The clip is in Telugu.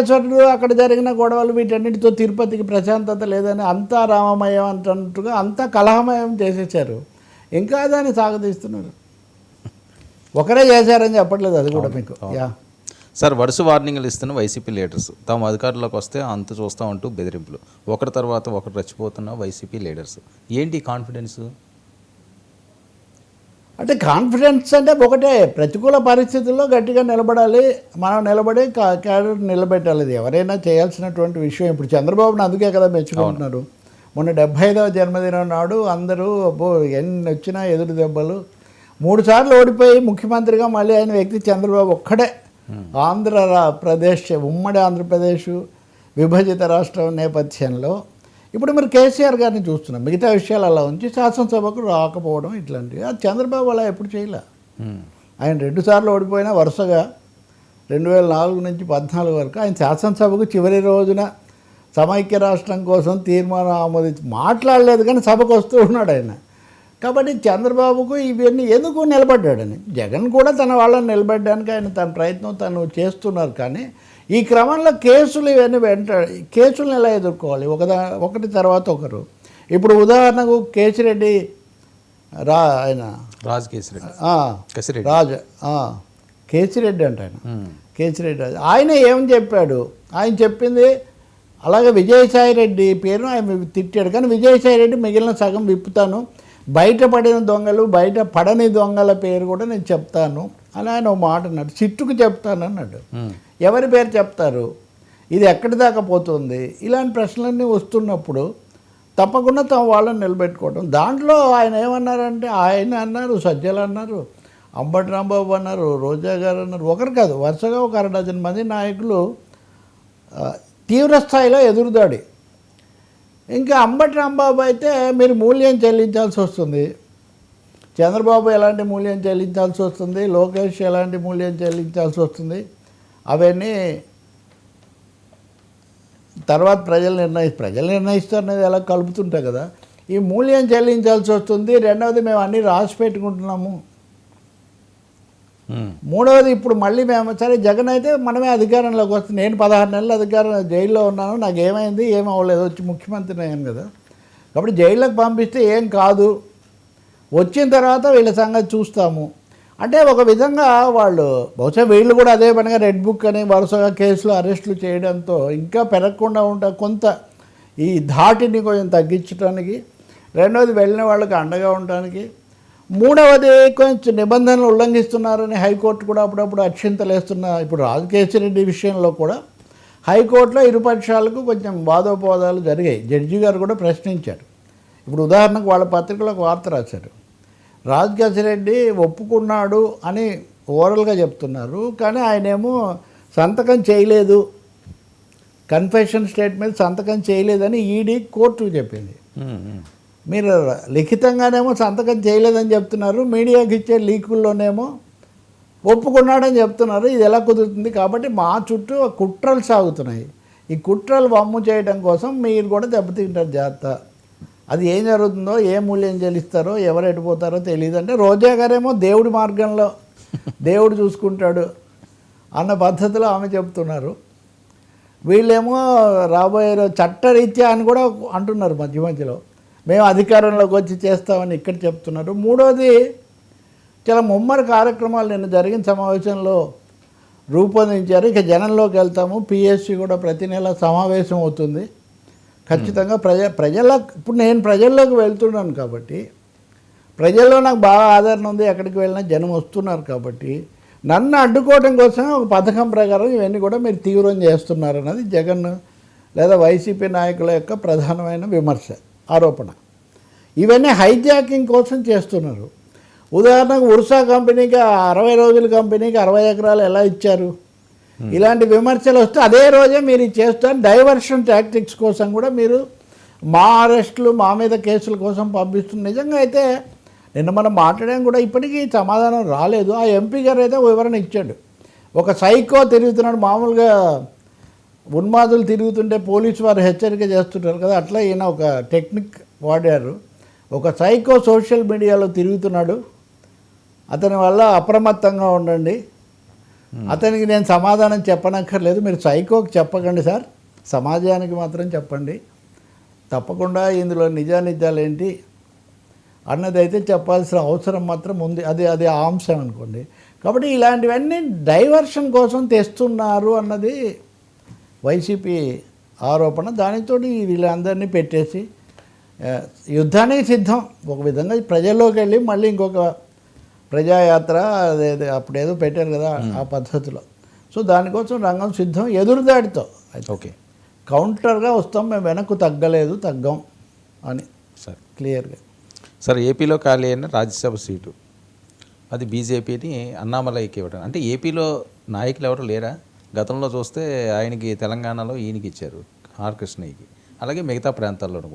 వెంకటేశ్వరుడు అక్కడ జరిగిన గొడవలు వీటన్నిటితో తిరుపతికి ప్రశాంతత లేదని అంతా రామమయం అంటున్నట్టుగా అంతా కలహమయం చేసేసారు ఇంకా దాన్ని సాగదీస్తున్నారు. ఒకరే చేశారని చెప్పట్లేదు అది కూడా మీకు. యా. సార్ వరుస వార్నింగ్లు ఇస్తున్న వైసీపీ లీడర్స్. తాము అధికారంలోకి వస్తే అంత చూస్తామంటూ బెదిరింపులు. ఒకరి తర్వాత ఒకరు రెచ్చిపోతున్న వైసీపీ లీడర్స్. ఏంటి కాన్ఫిడెన్స్ అంటే కాన్ఫిడెన్స్ అంటే ఒకటే ప్రతికూల పరిస్థితుల్లో గట్టిగా నిలబడాలి మనం నిలబడి కా- క్యాడర్ నిలబెట్టాలి. ఎవరైనా చేయాల్సినటువంటి విషయం. ఇప్పుడు చంద్రబాబుని అందుకే కదా మెచ్చుకుంటున్నారు. మొన్న డెబ్బై ఐదవ జన్మదినం నాడు అందరూ అబ్బో ఎన్ని వచ్చినా ఎదురు దెబ్బలు. మూడు సార్లు ఓడిపోయి ముఖ్యమంత్రిగా మళ్ళీ అయిన వ్యక్తి చంద్రబాబు ఒక్కడే. ఆంధ్ర ప్రదేశ్ ఉమ్మడి ఆంధ్రప్రదేశ్ విభజిత రాష్ట్రం నేపథ్యంలో ఇప్పుడు మీరు కేసీఆర్ గారిని చూస్తున్నాం మిగతా విషయాలు అలా ఉంచి శాసనసభకు రాకపోవడం ఇట్లాంటివి. అది చంద్రబాబు అలా ఎప్పుడు చేయలే. ఆయన రెండుసార్లు ఓడిపోయినా వరుసగా రెండు వేల నాలుగు నుంచి పద్నాలుగు వరకు ఆయన శాసనసభకు చివరి రోజున సమైక్య రాష్ట్రం కోసం తీర్మానం ఆమోదించి మాట్లాడలేదు కానీ సభకు వస్తూ ఉన్నాడు ఆయన. కాబట్టి చంద్రబాబుకు ఇవన్నీ ఎందుకు నిలబడ్డాడని? జగన్ కూడా తన వాళ్ళని నిలబెట్టడానికి ఆయన తన ప్రయత్నం తను చేస్తున్నారు కానీ ఈ క్రమంలో కేసులు ఇవన్నీ వెంట కేసులను ఎలా ఎదుర్కోవాలి? ఒకదా ఒకటి తర్వాత ఒకరు. ఇప్పుడు ఉదాహరణకు కేసిరెడ్డి రా ఆయన. రాజ్ కేసరెడ్డి. రాజు కేసిరెడ్డి అంట ఆయన. కేసిరెడ్డి రాజు. ఆయన ఏం చెప్పాడు? ఆయన చెప్పింది అలాగే విజయసాయి రెడ్డి పేరును ఆయన తిట్టాడు. కానీ విజయసాయి రెడ్డి మిగిలిన సగం విప్పుతాను. బయటపడిన దొంగలు బయట పడని దొంగల పేరు కూడా నేను చెప్తాను అని ఆయన ఒక మాట అన్నాడు. సిట్టుకు చెప్తాను అన్నాడు. ఎవరి పేరు చెప్తారు? ఇది ఎక్కడి దాకా పోతుంది? ఇలాంటి ప్రశ్నలన్నీ వస్తున్నప్పుడు తప్పకుండా తమ వాళ్ళని నిలబెట్టుకోవడం దాంట్లో ఆయన ఏమన్నారంటే ఆయన అన్నారు సజ్జలు అన్నారు అంబటి రాంబాబు అన్నారు రోజా గారు అన్నారు ఒకరు కాదు వరుసగా ఒక అరడజన్ మంది నాయకులు తీవ్రస్థాయిలో ఎదురుదాడి. ఇంకా అంబటి రాంబాబు అయితే మీరు మూల్యం చెల్లించాల్సి వస్తుంది. చంద్రబాబు ఎలాంటి మూల్యం చెల్లించాల్సి వస్తుంది? లోకేష్ ఎలాంటి మూల్యం చెల్లించాల్సి వస్తుంది? అవన్నీ తర్వాత ప్రజలు నిర్ణయి ప్రజలు నిర్ణయిస్తారు అనేది ఎలా కలుపుతుంటాయి కదా. ఈ మూల్యం చెల్లించాల్సి వస్తుంది. రెండవది మేము అన్నీ రాసి పెట్టుకుంటున్నాము. మూడవది ఇప్పుడు మళ్ళీ మేము సరే జగన్ అయితే మనమే అధికారంలోకి వస్తుంది. నేను పదహారు నెలలు అధికారం జైల్లో ఉన్నాను. నాకు ఏమైంది ఏం అవ్వలేదు. వచ్చి ముఖ్యమంత్రిని అయ్యాను కదా. కాబట్టి జైల్లోకి పంపిస్తే ఏం కాదు. వచ్చిన తర్వాత వీళ్ళ సంగతి చూస్తాము. అంటే ఒక విధంగా వాళ్ళు బహుశా వీళ్ళు కూడా అదే పనిగా రెడ్ బుక్ అని వరుసగా కేసులు అరెస్టులు చేయడంతో ఇంకా పెరగకుండా ఉంటా కొంత ఈ ధాటిని కొంచెం తగ్గించడానికి రెండవది వెళ్ళిన వాళ్ళకి అండగా ఉండడానికి మూడవది కొంచెం నిబంధనలు ఉల్లంఘిస్తున్నారని హైకోర్టు కూడా అప్పుడప్పుడు అక్షింతలేస్తున్న ఇప్పుడు రాజకేశరెడ్డి విషయంలో కూడా హైకోర్టులో ఇరుపక్షాలకు కొంచెం వాదోపవాదాలు జరిగాయి. జడ్జి గారు కూడా ప్రశ్నించారు. ఇప్పుడు ఉదాహరణకు వాళ్ళ పత్రికలో ఒక వార్త రాశారు. రాజకేశరెడ్డి ఒప్పుకున్నాడు అని ఓరల్గా చెప్తున్నారు కానీ ఆయనేమో సంతకం చేయలేదు. కన్ఫెషన్ స్టేట్మెంట్ సంతకం చేయలేదని ఈడీ కోర్టుకు చెప్పింది. మీరు లిఖితంగానేమో సంతకం చేయలేదని చెప్తున్నారు మీడియాకి ఇచ్చే లీకుల్లోనేమో ఒప్పుకున్నాడని చెప్తున్నారు ఇది ఎలా కుదురుతుంది? కాబట్టి మా చుట్టూ కుట్రలు సాగుతున్నాయి. ఈ కుట్రలు వమ్ము చేయడం కోసం మీరు కూడా దెబ్బతింటారు జాగ్రత్త. అది ఏం జరుగుతుందో ఏ మూల్యం చెల్లిస్తారో ఎవరు ఎడిపోతారో తెలియదు అంటే రోజా గారేమో దేవుడి మార్గంలో దేవుడు చూసుకుంటాడు అన్న పద్ధతిలో ఆమె చెప్తున్నారు. వీళ్ళేమో రాబోయే చట్టరీత్యా అని కూడా అంటున్నారు మధ్య మధ్యలో. మేము అధికారంలోకి వచ్చి చేస్తామని ఇక్కడ చెప్తున్నారు. మూడోది చాలా ముమ్మరి కార్యక్రమాలు నిన్న జరిగిన సమావేశంలో రూపొందించారు. ఇక జనంలోకి వెళ్తాము. పిఎస్సి కూడా ప్రతి నెల సమావేశం అవుతుంది. ఖచ్చితంగా ప్రజ ప్రజల ఇప్పుడు నేను ప్రజల్లోకి వెళ్తున్నాను కాబట్టి ప్రజల్లో నాకు బాగా ఆదరణ ఉంది ఎక్కడికి వెళ్ళినా జనం వస్తున్నారు కాబట్టి నన్ను అడ్డుకోవడం కోసం ఒక పథకం ప్రకారం ఇవన్నీ కూడా మీరు తీవ్రం చేస్తున్నారు అన్నది జగన్ లేదా వైసీపీ నాయకుల యొక్క ప్రధానమైన విమర్శ ఆరోపణ. ఇవన్నీ హైజాకింగ్ కోసం చేస్తున్నారు. ఉదాహరణకు ఉర్సా కంపెనీకి అరవై రోజుల కంపెనీకి అరవై ఎకరాలు ఎలా ఇచ్చారు? Hmm. ఇలాంటి విమర్శలు వస్తే అదే రోజే మీరు చేస్తారు. డైవర్షన్ టాక్టిక్స్ కోసం కూడా మీరు మా అరెస్టులు మా మీద కేసుల కోసం పంపిస్తుంది నిజంగా అయితే నిన్న మనం మాట్లాడాం కూడా ఇప్పటికీ సమాధానం రాలేదు. ఆ ఎంపీ గారు అయితే వివరణ ఇచ్చాడు. ఒక సైకో తిరుగుతున్నాడు. మామూలుగా ఉన్మాదులు తిరుగుతుంటే పోలీసు వారు హెచ్చరిక చేస్తుంటారు కదా అట్లా ఈయన ఒక టెక్నిక్ వాడారు. ఒక సైకో సోషల్ మీడియాలో తిరుగుతున్నాడు. అతని వల్ల అప్రమత్తంగా ఉండండి. అతనికి నేను సమాధానం చెప్పనక్కర్లేదు. మీరు సైకోకి చెప్పకండి సార్. సమాజానికి మాత్రం చెప్పండి. తప్పకుండా ఇందులో నిజానిజాలు ఏంటి అన్నది అయితే చెప్పాల్సిన అవసరం మాత్రం ఉంది. అది అది ఆ అంశం అనుకోండి. కాబట్టి ఇలాంటివన్నీ డైవర్షన్ కోసం తెస్తున్నారు అన్నది వైసీపీ ఆరోపణ. దానితో వీళ్ళందరినీ పెట్టేసి యుద్ధానికి సిద్ధం. ఒక విధంగా ప్రజల్లోకి వెళ్ళి మళ్ళీ ఇంకొక ప్రజాయాత్ర అదే అప్పుడేదో పెట్టారు కదా ఆ పద్ధతిలో. సో దానికోసం రంగం సిద్ధం ఎదురుదాడితో ఓకే. కౌంటర్గా వస్తాం మేము వెనక్కు తగ్గలేదు తగ్గం అని సరే. క్లియర్గా. సార్ ఏపీలో ఖాళీ అయిన రాజ్యసభ సీటు. అది బీజేపీని అన్నామలైకి ఇవ్వడం అంటే ఏపీలో నాయకులు ఎవరు లేరా? గతంలో చూస్తే ఆయనకి తెలంగాణలో ఈయనకి ఇచ్చారు ఆర్ కృష్ణయ్యకి. అలాగే మిగతా ప్రాంతాల్లో కూడా.